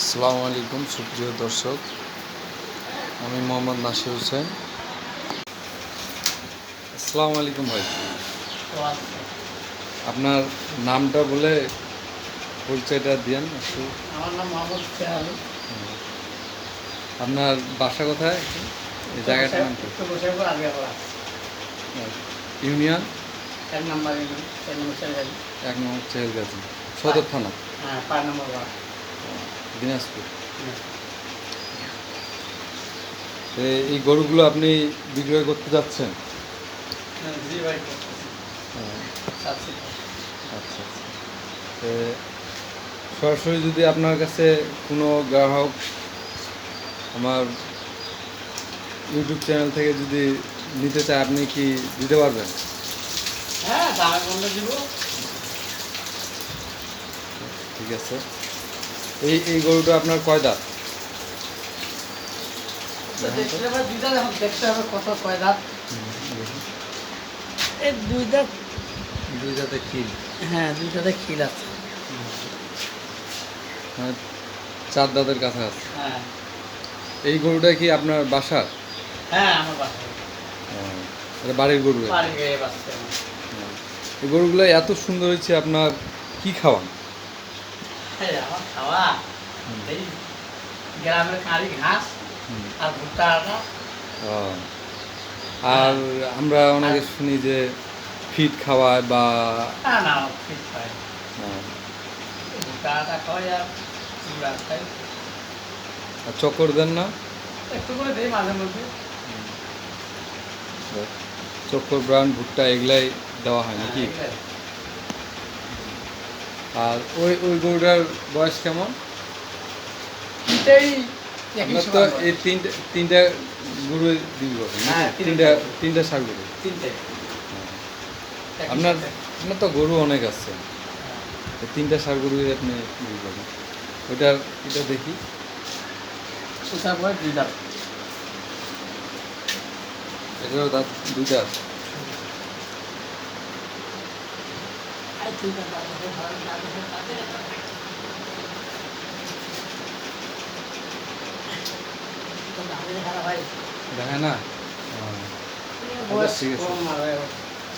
আসসালামু আলাইকুম সুপ্রিয় দর্শক। আমি মোহাম্মদ নাসির হোসেন। আসসালামু আলাইকুম ভাই। আপনার নামটা বলে পরিচয়টা দিয়েন একটু। আমার নাম মোহাম্মদ আপনার বাসা কোথায়? এই জায়গাটা ইউনিয়ন? এক নম্বর এক নম্বর চেহেলগাছি সদর থানা? হ্যাঁ পাঁচ নম্বর দিনাজপুর। তো এই গরুগুলো আপনি বিক্রয় করতে যাচ্ছেন? হ্যাঁ। চাচ্ছি আচ্ছা। আচ্ছা সরাসরি যদি আপনার কাছে কোনো গ্রাহক আমার ইউটিউব চ্যানেল থেকে যদি নিতে চায় আপনি কি দিতে পারবেন? হ্যাঁ ঠিক আছে। এই এই গরুটা আপনার কয় দাঁত? দুই দাঁত দুই দাঁতে। খিল। হ্যাঁ খিল আছে। চার দাঁতের কাছাকাছি হ্যাঁ। এই গরুটা কি আপনার বাসার? হ্যাঁ আমার বাড়ির গরু। এই গরুগুলো এত সুন্দর হয়েছে আপনার কি খাওয়ান? আমার খাওয়া। এই গ্রামের কাঁড়ি ঘাস আর ভুট্টা আটা। আর আমরা অনেকে শুনি যে ফিট খাওয়ায় বা না না ঠিক খাই ভুট্টা আটা খাওয়াই আর চুড়া খাই। আর চক্কর দেন না? একটু করে দিই মাঝে মধ্যে। চক্কর ব্রাউন ভুট্টা এগুলাই দেওয়া হয় নাকি? হ্যাঁ, আর ওই ওই গরুটার বয়স কেমন? তো এই তিনটে তিনটা গরু দিবি? হ্যাঁ, তিনটা তিনটা গরু। গরু। তিনটে। আপনার আপনার তো গরু অনেক আছে। তিনটা সার গরু আপনি দিবি পাবেন ওইটার এটা দেখি। এটারও দাঁত দুইটা আছে। দেখে না। কম আর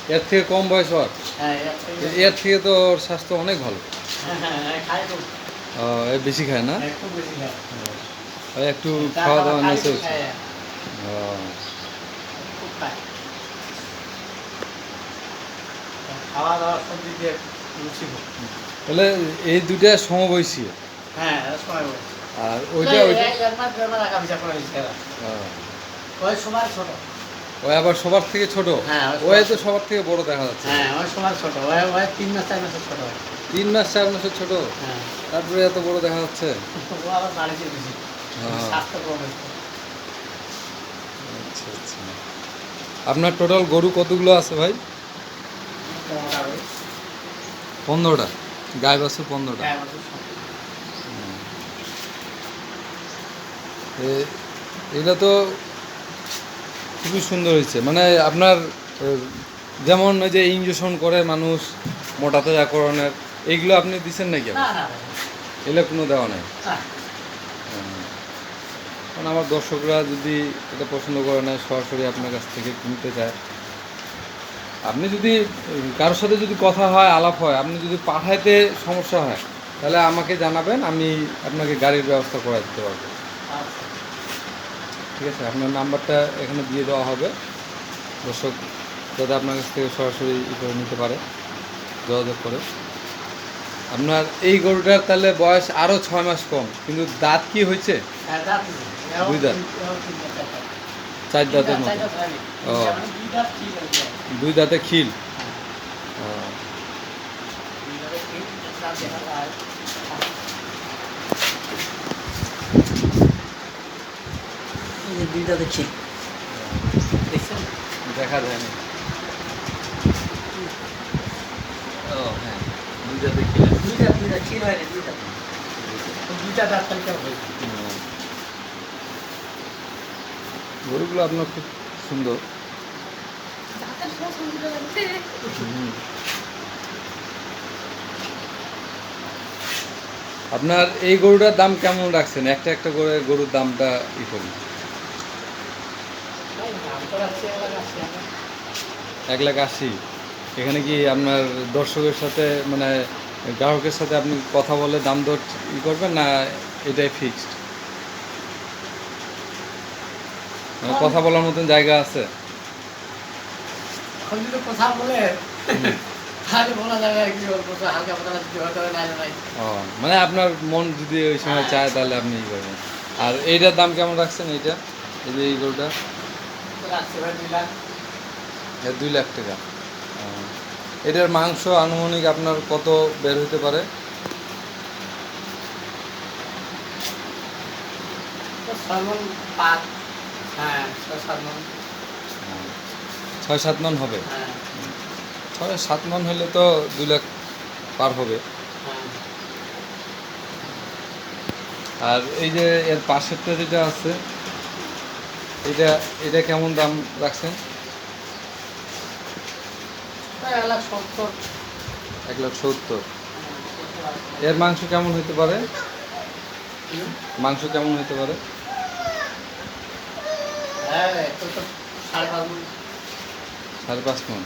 এর থেকে কম বয়স ওর? হ্যাঁ এর থেকে- তো ওর স্বাস্থ্য অনেক ভালো। হ্যাঁ, হ্যাঁ, হ্যাঁ, এ বেশি খায় না? একটু খাওয়া দাওয়া রুচি হোক। তাহলে এই দুইটা সমবয়সী? হ্যাঁ এরা সময় বয়স। আর ওইটা ওই সময় ছোট। ওই আবার সবার থেকে ছোট? হ্যাঁ, ওই সবার- তো সবার থেকে বড় দেখা যাচ্ছে। হ্যাঁ ওই সময় ছোট। ওই ওই তিন মাস চার মাসের ছোট। তিন মাস চার মাসের ছোট? হ্যাঁ। তারপরে এত বড় দেখা যাচ্ছে? ও আবার। স্বাস্থ্য কম আচ্ছা আচ্ছা। আপনার টোটাল গরু কতগুলো আছে ভাই। পনেরোটা গায়ে বাছুর পনেরোটা হ্যাঁ, আমাদের সব। এ- এটা তো খুবই সুন্দর হয়েছে। মানে আপনার যেমন ওই যে ইঞ্জেকশন করে মানুষ মোটা তাজাকরণের এইগুলো আপনি দিচ্ছেন নাকি? এগুলো কোনো দেওয়া নাই? কারণ আমার দর্শকরা যদি এটা পছন্দ করে না সরাসরি আপনার কাছ থেকে কিনতে চায়। আপনি যদি কারোর সাথে যদি কথা হয় আলাপ হয় আপনি যদি পাঠাইতে সমস্যা হয় তাহলে আমাকে জানাবেন আমি আপনাকে গাড়ির ব্যবস্থা করে দিতে পারব। ঠিক আছে আপনার নাম্বারটা এখানে দিয়ে দেওয়া হবে। দর্শক যাতে আপনার কাছ থেকে সরাসরি ই করে নিতে পারে যোগাযোগ করে। আপনার এই গরুটার তাহলে বয়স আরও ছয় মাস কম কিন্তু দাঁত কি হয়েছে? হ্যাঁ, দুই দাঁত? চার দাঁতের মতো। হয়নি। ও। দুই দাঁত খিল। হ্যাঁ, ও, দুই দাঁতে ঠিক, দেখা। দেখছেন? দেখা যায় না। ও হ্যাঁ ঠিক। দুইটা কেমন গরুগুলো আপনার খুব সুন্দর। হুম। আপনার এই গরুটার দাম কেমন রাখছেন? একটা একটা করে গরুর দামটা ই করুন এই দাম তো রাখছি এবার রাখছি আমরা। এক লাখ আশি। এখানে কি আপনার দর্শকের সাথে মানে গ্রাহকের সাথে আপনি কথা বলে দাম দর ই করবেন না এটাই ফিক্সড মানে কথা বলার মতন জায়গা আছে? কথা বলে মানে আপনার মন যদি ওই সময় চায় তাহলে আপনি ই করবেন। আর এইটার দাম কেমন রাখছেন এইটা? এই যে এই গরুটা দুই লাখ। এর দুই লাখ টাকা। এটার মাংস আনুমানিক আপনার কত বের হতে পারে? হ্যাঁ ছয় সাত মন হবে? হ্যাঁ। ছয় সাত মন হলে তো দুই লাখ পার হবে। হ্যাঁ। আর এই যে এর পাশেরটা যেটা আছে এটা এটা কেমন দাম রাখছেন? এক লাখ সত্তর। এর মাংস কেমন হতে পারে? মাংস কেমন হতে পারে? হ্যাঁ সাড়ে পাঁচ মন। সাড়ে পাঁচ মন।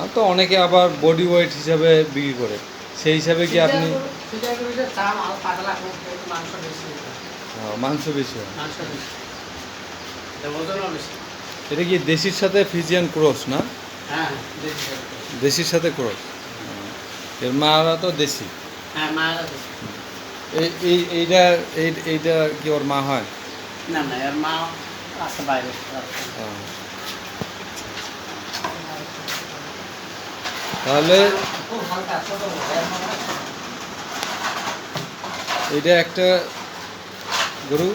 আর তো অনেকে আবার বডি ওয়েট হিসাবে বিক্রি করে। সেই হিসাবে কি আপনি একটু মাংস বেশি হয়। এটা এটা কি দেশির সাথে ফিজিয়ান ক্রস না? হ্যাঁ দেখি দেশির সাথে ক্রস। এর মারা তো দেশি। হ্যাঁ এই এই এইটা এই এইটা কি ওর মা হয়? না না এর মা আছে বাইরে। তাহলে এইটা একটা গরু।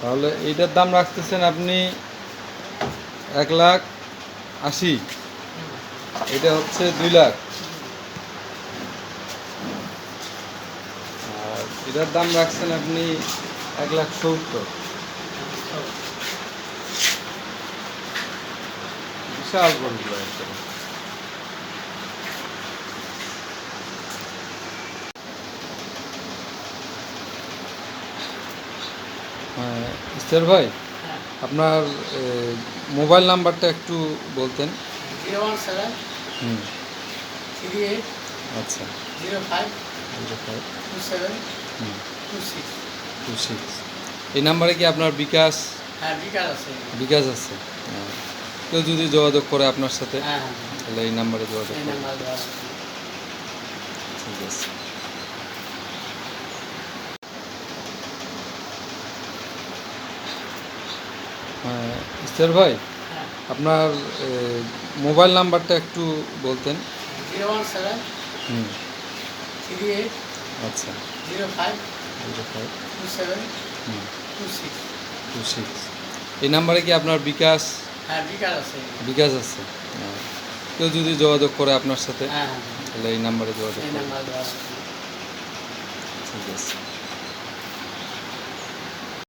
তাহলে এইটার দাম রাখতেছেন আপনি এক লাখ আশি। এটা হচ্ছে দুই লাখ। আর এটার দাম রাখছেন আপনি এক লাখ সত্তর। বিশাল গরুগুলো একদম হ্যাঁ ইস্তার ভাই হ্যাঁ। আপনার মোবাইল নাম্বারটা একটু বলতেন। জিরো ওয়ান সেভেন হুম। থ্রি এইট আচ্ছা। Zero five zero five. Two seven হুম। Two six. Two six. এই নাম্বারে কি আপনার বিকাশ? হ্যাঁ বিকাল আছে। বিকাশ আছে। হ্যাঁ। কেউ যদি যোগাযোগ করে আপনার সাথে হ্যাঁ হ্যাঁ তাহলে এই নাম্বারে যোগাযোগ করে ঠিক আছে। হ্যাঁ ভাই হ্যাঁ। আপনার মোবাইল নাম্বারটা একটু বলতেন। হুম। আচ্ছা। Zero five zero five. Two seven হুম। Two six. Two six. এই নাম্বারে কি আপনার বিকাশ হ্যাঁ বিকাশ আছে। হ্যাঁ। কেউ যদি যোগাযোগ করে আপনার সাথে হ্যাঁ হ্যাঁ। তাহলে এই নাম্বারে যোগাযোগ ঠিক আছে।